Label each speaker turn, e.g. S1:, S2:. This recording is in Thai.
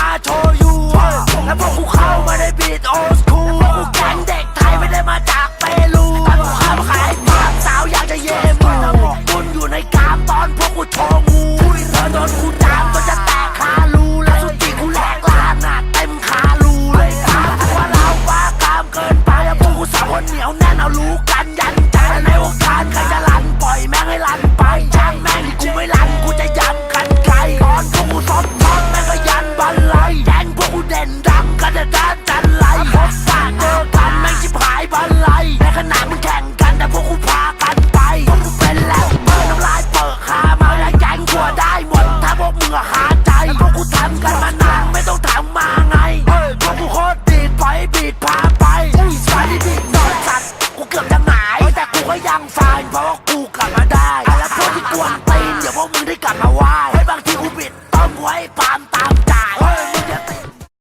S1: มาโชยูแล้วพวกกูเข้ามาในบีทโอสคูลกูแก๊งเด็กไทยไม่ได้มาจากเปรูแต่กูข้ามขายภาพสาวอยากจะเย่มึงบุญอยู่ในกามตอนพวกกูโชงูเธอโดนกูจามจนจะแตกคารูแล้วสุดที่กูแหลกลานหนัเต็มคารูเลยกามว่าเราบ้ากามเกินไปพวกกูสาวคนเหนียวแน่นเอารู้กันยันใจในวงการใครจะลัน ไม่ต้องถามมาไงเพราะกูโคตรดีดไปบีดพาไปสายที่บีดนอนสัตว์กูเกือบจะหงายแต่กูก็ยังฟายเพราะว่ากูกลับมาได้แล้วพวกที่กวนตีนเดี๋ยวพวกมึงได้กลับมาไหว